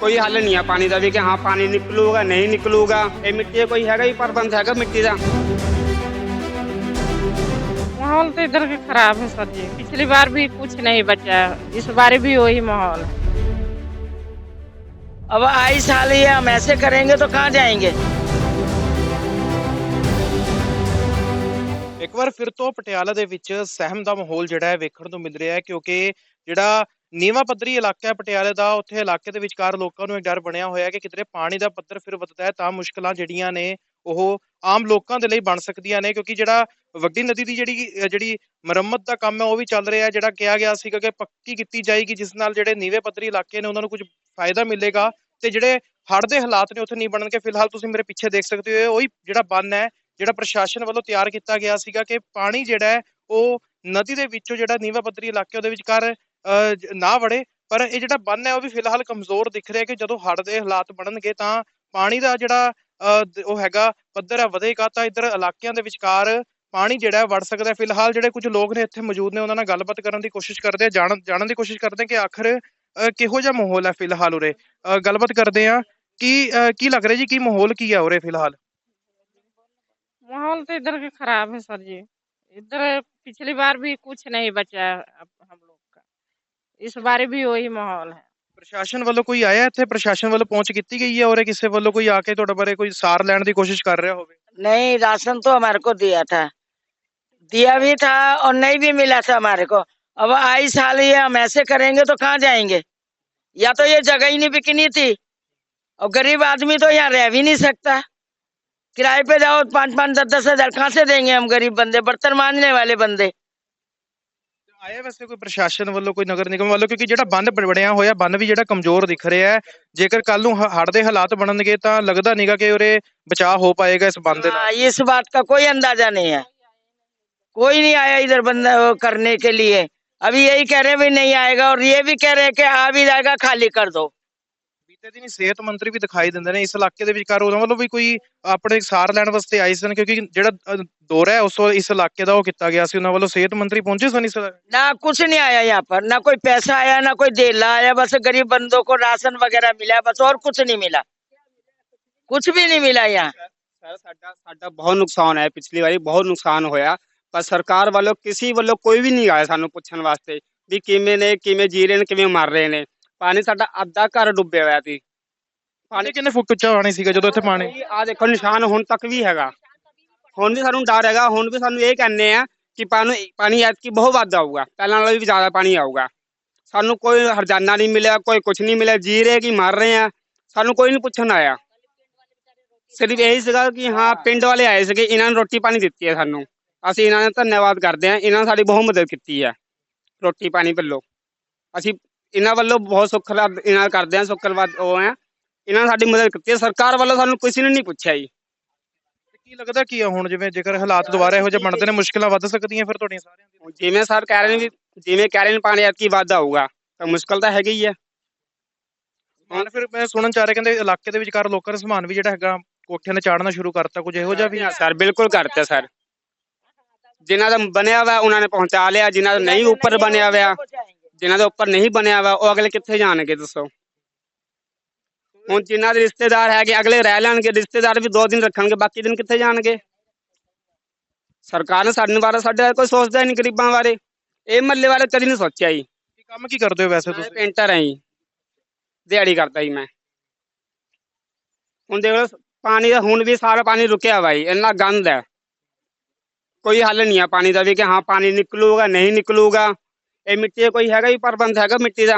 ਕੋਈ ਹੱਲ ਨਹੀਂ ਆ ਪਾਣੀ ਦਾ ਵੀ ਕਿ ਹਾਂ ਪਾਣੀ ਨਿਕਲੂਗਾ ਨਹੀਂ ਨਿਕਲੂਗਾ ਇਹ ਮਿੱਟੀ ਦਾ ਕੋਈ ਹੈਗਾ ਹੀ ਪ੍ਰਬੰਧ ਹੈਗਾ ਮਿੱਟੀ ਦਾ माहौल तो इधर का खराब है सर जी पिछली बार भी कुछ नहीं बचा इस बार भी वही माहौल है अब आई साल ये हम ऐसे करेंगे तो कहाँ जाएंगे ਇੱਕ ਵਾਰ ਫਿਰ ਤੋਂ ਪਟਿਆਲਾ ਦੇ ਵਿੱਚ ਸਹਿਮ ਦਾ ਮਾਹੌਲ ਜਿਹੜਾ ਹੈ ਵੇਖਣ ਨੂੰ ਮਿਲ ਰਿਹਾ ਹੈ ਕਿਉਂਕਿ ਜਿਹੜਾ ਨੀਵਾਂ ਪੱਧਰੀ ਇਲਾਕਾ ਹੈ ਪਟਿਆਲੇ ਦਾ, ਉੱਥੇ ਇਲਾਕੇ ਦੇ ਵਿਚਕਾਰ ਲੋਕਾਂ ਨੂੰ ਇੱਕ ਡਰ ਬਣਿਆ ਹੋਇਆ ਹੈ ਕਿ ਕਿਤੇ ਪਾਣੀ ਦਾ ਪੱਧਰ ਫਿਰ ਵੱਧਦਾ ਹੈ ਤਾਂ ਮੁਸ਼ਕਲਾਂ ਜਿਹੜੀਆਂ ਨੇ ਉਹ ਆਮ ਲੋਕਾਂ ਦੇ ਲਈ ਬਣ ਸਕਦੀਆਂ ਨੇ, ਕਿਉਂਕਿ ਜਿਹੜਾ ਵੱਡੀ ਨਦੀ ਦੀ ਜਿਹੜੀ ਜਿਹੜੀ ਮੁਰੰਮਤ ਦਾ ਕੰਮ ਹੈ ਉਹ ਵੀ ਚੱਲ ਰਿਹਾ ਹੈ, ਜਿਹੜਾ ਕਿਹਾ ਗਿਆ ਸੀਗਾ ਕਿ ਪੱਕੀ ਕੀਤੀ ਜਾਏਗੀ, ਜਿਸ ਨਾਲ ਜਿਹੜੇ ਨੀਵੇਂ ਪੱਧਰੀ ਇਲਾਕੇ ਨੇ ਉਹਨਾਂ ਨੂੰ ਕੁਝ ਫਾਇਦਾ ਮਿਲੇਗਾ ਤੇ ਜਿਹੜੇ ਹੜ੍ਹ ਦੇ ਹਾਲਾਤ ਨੇ ਉੱਥੇ ਨਹੀਂ ਬਣਨਗੇ। ਫਿਲਹਾਲ ਤੁਸੀਂ ਮੇਰੇ ਪਿੱਛੇ ਦੇਖ ਸਕਦੇ ਹੋ, ਉਹੀ ਜਿਹੜਾ ਬੰਨ ਹੈ, ਜਿਹੜਾ ਪ੍ਰਸ਼ਾਸਨ ਵੱਲੋਂ ਤਿਆਰ ਕੀਤਾ ਗਿਆ ਸੀਗਾ ਕਿ ਪਾਣੀ ਜਿਹੜਾ ਹੈ ਉਹ ਨਦੀ ਦੇ ਵਿੱਚੋਂ ਜਿਹੜਾ ਨੀਵਾਂ ਪੱਧਰੀ ਇਲਾਕੇ ਉਹਦੇ ਵਿਚਕਾਰ ਨਾ ਵੜੇ ਪਰ ਇਹ ਜਿਹੜਾ ਬੰਨ ਹੈ ਉਹ ਵੀ ਫਿਲਹਾਲ ਕਮਜ਼ੋਰ ਦਿਖ ਰਿਹਾ ਕਿ ਜਦੋਂ ਹੜ੍ਹ ਦੇ ਹਾਲਾਤ ਬਣਨਗੇ ਤਾਂ ਪਾਣੀ ਦਾ ਜਿਹੜਾ ਅਹ, ਦ- ਉਹ ਹੈਗਾ ਪੱਧਰ ਹੈ ਵਧੇਗਾ ਤਾਂ ਇੱਧਰ ਇਲਾਕਿਆਂ ਦੇ ਵਿਚਕਾਰ ਪਾਣੀ ਜਿਹੜਾ ਹੈ ਵੜ ਸਕਦਾ ਹੈ ਫਿਲਹਾਲ ਜਿਹੜੇ ਕੁਝ ਲੋਕ ਨੇ ਇੱਥੇ ਮੌਜੂਦ ਨੇ ਉਹਨਾਂ ਨਾਲ ਗੱਲਬਾਤ ਕਰਨ ਦੀ ਕੋਸ਼ਿਸ਼ ਕਰਦੇ ਆ ਜਾਣਨ ਜਾਣਨ ਦੀ ਕੋਸ਼ਿਸ਼ ਕਰਦੇ ਆ ਕਿ ਆਖਰ ਅਹ, ਕਿਹੋ ਜਿਹਾ ਮਾਹੌਲ ਹੈ ਫਿਲਹਾਲ ਉਰੇ ਅਹ, ਗੱਲਬਾਤ ਕਰਦੇ ਆ ਕੀ ਅਹ, ਕੀ ਲੱਗ ਰਿਹਾ ਜੀ ਕੀ ਮਾਹੌਲ ਕੀ ਹੈ ਉਰੇ ਫਿਲਹਾਲ माहौल तो इधर का खराब है सर जी इधर पिछली बार भी कुछ नहीं बचा अब हम लोग का इस बार भी वही माहौल है ਪ੍ਰਸ਼ਾਸਨ ਵੱਲੋਂ ਕੋਈ ਆਇਆ ਇੱਥੇ ਪ੍ਰਸ਼ਾਸਨ ਵੱਲੋਂ ਪਹੁੰਚ ਕੀਤੀ ਗਈ ਹੈ ਔਰ ਕਿਸੇ ਵੱਲੋਂ ਕੋਈ ਆ ਕੇ ਤੁਹਾਡੇ ਬਾਰੇ ਕੋਈ ਸਾਰ ਲੈਣ ਦੀ ਕੋਸ਼ਿਸ਼ ਕਰ ਰਿਹਾ ਹੋਵੇ नहीं राशन तो हमारे को दिया था दिया भी था और नहीं भी मिला था हमारे को अब आई साल ये हम ऐसे करेंगे तो कहाँ जाएंगे या तो ये जगह ही नहीं बिकनी थी और गरीब आदमी तो यहाँ रह भी नहीं सकता किराए पे जाओ पाँच पाँच दस दस हजार कहाँ से देंगे हम गरीब बंदे बर्तन मांजने वाले बंदे ਆਇਆ ਵੈਸੇ ਕੋਈ ਪ੍ਰਸ਼ਾਸਨ ਵੱਲੋਂ ਕੋਈ ਨਗਰ ਨਿਗਮ ਵੱਲੋਂ ਕਿਉਂਕਿ ਜਿਹੜਾ ਬੰਨ ਬਣ- ਬਣਿਆ ਹੋਇਆ ਬੰਨ ਵੀ ਜਿਹੜਾ ਕਮਜ਼ੋਰ ਦਿਖ ਰਿਹਾ ਹੈ ਜੇਕਰ ਕੱਲ ਨੂੰ ਹ- ਹੜ੍ਹ ਦੇ ਹਾਲਾਤ ਬਣਨਗੇ ਤਾਂ ਲੱਗਦਾ ਨਹੀਂਗਾ ਕਿ ਉਰੇ ਬਚਾਅ ਹੋ ਪਾਏਗਾ ਇਸ ਬੰਨ ਦੇ ਨਾਲ हाँ, इस बात का कोई अंदाजा नहीं है कोई नहीं आया इधर बंदा वो करने के लिए अभी यही कह रहे हैं भी नहीं आएगा और ये भी कह रहे हैं कि आ भी जाएगा खाली कर दो ਬੀਤੇ ਦਿਨੀ ਸਿਹਤ ਮੰਤਰੀ ਵੀ ਦਿਖਾਈ ਦਿੰਦੇ ਨੇ ਇਸ ਇਲਾਕੇ ਦੇ ਵਿਚਕਾਰ ਉਹਨਾਂ ਵੱਲੋਂ ਵੀ ਕੋਈ ਆਪਣੇ ਸਾਰ ਲੈਣ ਵਾਸਤੇ ਆਏ ਸਨ ਕਿਉਂਕਿ ਜਿਹੜਾ ਅ, ਦੌਰਾ ਹੈ ਉਸ ਇਸ ਇਲਾਕੇ ਦਾ ਉਹ ਕੀਤਾ ਗਿਆ ਸੀ ਉਹਨਾਂ ਵੱਲੋਂ ਸਿਹਤ ਮੰਤਰੀ ਪਹੁੰਚੇ ਸਨ ਇਸ ना कुछ नहीं आया यहाँ पर ना कोई पैसा आया ना कोई देला आया बस गरीब बंदों को राशन वगैरह मिला बस और कुछ नहीं मिला कुछ भी नहीं मिला यहाँ ਸਰ ਸਾਡਾ ਸਾਡਾ ਬਹੁਤ ਨੁਕਸਾਨ ਹੈ ਪਿਛਲੀ ਵਾਰੀ ਬਹੁਤ ਨੁਕਸਾਨ ਹੋਇਆ ਪਰ ਸਰਕਾਰ ਵੱਲੋਂ ਕਿਸੇ ਵੱਲੋਂ ਕੋਈ ਵੀ ਨਹੀਂ ਆਇਆ ਸਾਨੂੰ ਪੁੱਛਣ ਵਾਸਤੇ ਵੀ ਕਿਵੇਂ ਨੇ ਕਿਵੇਂ ਜੀ ਰਹੇ ਨੇ ਕਿਵੇਂ ਮਰ ਰਹੇ ਨੇ ਪਾਣੀ ਸਾਡਾ ਅੱਧਾ ਘਰ ਡੁੱਬਿਆ ਹੋਇਆ ਸੀ। ਪਾਣੀ ਕਿੰਨੇ ਫੁੱਟ ਉੱਚਾ ਪਾਣੀ ਸੀਗਾ ਜਦੋਂ ਇੱਥੇ ਪਾਣੀ? ਆ ਦੇਖੋ ਨਿਸ਼ਾਨ ਹੁਣ ਤੱਕ ਵੀ ਹੈਗਾ। ਹੁਣ ਵੀ ਸਾਨੂੰ ਡਰ ਹੈਗਾ ਹੁਣ ਵੀ ਸਾਨੂੰ ਇਹ ਕਹਿੰਦੇ ਆ ਕਿ ਪਾਣੀ ਪਾਣੀ ਐਤਕੀ ਬਹੁਤ ਵੱਧ ਆਊਗਾ। ਪਹਿਲਾਂ ਨਾਲੋਂ ਵੀ ਜ਼ਿਆਦਾ ਪਾਣੀ ਆਊਗਾ। ਸਾਨੂੰ ਕੋਈ ਹਰਜਾਨਾ ਨਹੀਂ ਮਿਲਿਆ ਕੋਈ ਕੁਝ ਨਹੀਂ ਮਿਲਿਆ ਜੀ ਰਹੇ ਕਿ ਮਰ ਰਹੇ ਆ। ਸਾਨੂੰ ਕੋਈ ਨਹੀਂ ਪੁੱਛਣ ਆਇਆ। ਸਿਰਫ ਇਹੀ ਸੀਗਾ ਕਿ ਹਾਂ ਪਿੰਡ ਵਾਲੇ ਆਏ ਸੀਗੇ ਇਹਨਾਂ ਨੇ ਰੋਟੀ ਪਾਣੀ ਦਿੱਤੀ ਹੈ ਸਾਨੂੰ। ਅਸੀਂ ਇਹਨਾਂ ਦਾ ਧੰਨਵਾਦ ਕਰਦੇ ਹਾਂ ਇਹਨਾਂ ਨੇ ਸਾਡੀ ਬਹੁਤ ਮਦਦ ਕੀਤੀ ਹੈ। ਰੋਟੀ ਪਾਣੀ ਵੱਲੋਂ ਅਸੀਂ ਇਹਨਾਂ ਵੱਲੋਂ ਬਹੁਤ ਸੁੱਖ ਲਾਭ ਇਹਨਾਂ ਕਰਦੇ ਹਾਂ ਸੁੱਖਲਵਾਦ ਉਹ ਹੈ ਇਹਨਾਂ ਨੇ ਸਾਡੀ ਮਦਦ ਕੀਤੀ ਹੈ ਸਰਕਾਰ ਵੱਲੋਂ ਸਾਨੂੰ ਕਿਸੇ ਨੇ ਨਹੀਂ ਪੁੱਛਿਆ ਜੀ। ਕੀ ਲੱਗਦਾ ਕੀ ਆ ਹੁਣ? ਜਿਵੇਂ ਜੇਕਰ ਹਾਲਾਤ ਦੁਬਾਰਾ ਇਹੋ ਜਿਹੇ ਬਣਦੇ ਨੇ ਮੁਸ਼ਕਲਾਂ ਵੱਧ ਸਕਦੀਆਂ ਫਿਰ ਤੁਹਾਡੀਆਂ ਸਾਰਿਆਂ ਹੁਣ ਜਿਵੇਂ ਸਰ ਕਹਿ ਰਹੇ ਨੇ ਵੀ ਜਿਵੇਂ ਕਹਿ ਰਹੇ ਨੇ ਪਾਣੀ ਐਤਕੀ ਵੱਧ ਆਊਗਾ ਤਾਂ ਮੁਸ਼ਕਲ ਤਾਂ ਹੈਗੀ ਹੀ ਹੈ ਹੁਣ ਫਿਰ ਮੈਂ ਸੁਣਨ ਚ ਆ ਰਿਹਾ ਕਹਿੰਦੇ ਇਲਾਕੇ ਦੇ ਵਿਚਕਾਰ ਲੋਕਾਂ ਦਾ ਸਮਾਨ ਵੀ ਜਿਹੜਾ ਹੈਗਾ ਕੋਠਿਆਂ ਨੇ ਚਾੜਨਾ ਸ਼ੁਰੂ ਕਰਤਾ ਕੁਝ ਇਹੋ ਜਿਹਾ ਵੀ? ਸਰ ਬਿਲਕੁਲ ਕਰਤੇ ਸਰ। ਜਿਨ੍ਹਾਂ ਦਾ ਬਣਿਆ ਹੋਇਆ ਉਹਨਾਂ ਨੇ ਪਹੁੰਚਾ ਲਿਆ ਜਿਨ੍ਹਾਂ ਦਾ ਨਹੀਂ ਉੱਪਰ ਬਣਿਆ ਹੋਇਆ। ਜਿਨ੍ਹਾਂ ਦੇ ਉੱਪਰ ਨਹੀਂ ਬਣਿਆ ਹੋਇਆ ਉਹ ਅਗਲੇ ਕਿੱਥੇ ਜਾਣਗੇ ਦੱਸੋ ਹੁਣ ਜਿਨ੍ਹਾਂ ਦੇ ਰਿਸ਼ਤੇਦਾਰ ਹੈਗੇ ਅਗਲੇ ਰਹਿ ਲੈਣਗੇ ਰਿਸ਼ਤੇਦਾਰ ਵੀ ਦੋ ਦਿਨ ਰੱਖਣਗੇ ਬਾਕੀ ਦਿਨ ਕਿੱਥੇ ਜਾਣਗੇ ਸਰਕਾਰ ਨੇ ਸਾਡੇ ਬਾਰੇ ਸਾਡੇ ਬਾਰੇ ਕੋਈ ਸੋਚਦਾ ਹੀ ਨਹੀਂ ਗਰੀਬਾਂ ਬਾਰੇ ਇਹ ਮੱਲੇ ਵਾਲੇ ਕਦੀ ਨਹੀਂ ਸੋਚਿਆ ਜੀ ਕੀ ਕੰਮ ਕੀ ਕਰਦੇ ਹੋ ਵੈਸੇ ਮੈਂ ਤੁਸੀਂ ਪੇਂਟਰ ਹਾਂ ਜੀ ਦਿਹਾੜੀ ਕਰਦਾ ਜੀ ਮੈਂ ਹੁਣ ਦੇਖ ਲਓ ਪਾਣੀ ਦਾ ਹੁਣ ਵੀ ਸਾਰਾ ਪਾਣੀ ਰੁਕਿਆ ਵਾ ਜੀ ਇੰਨਾ ਗੰਦ ਹੈ ਕੋਈ ਹੱਲ ਨਹੀਂ ਆ ਪਾਣੀ ਦਾ ਵੀ ਕਿ ਹਾਂ ਪਾਣੀ ਨਿਕਲੂਗਾ ਨਹੀਂ ਨਿਕਲੂਗਾ ਇਹ ਮਿੱਟੀ ਦਾ ਕੋਈ ਹੈਗਾ ਹੀ ਪ੍ਰਬੰਧ ਹੈਗਾ ਮਿੱਟੀ ਦਾ?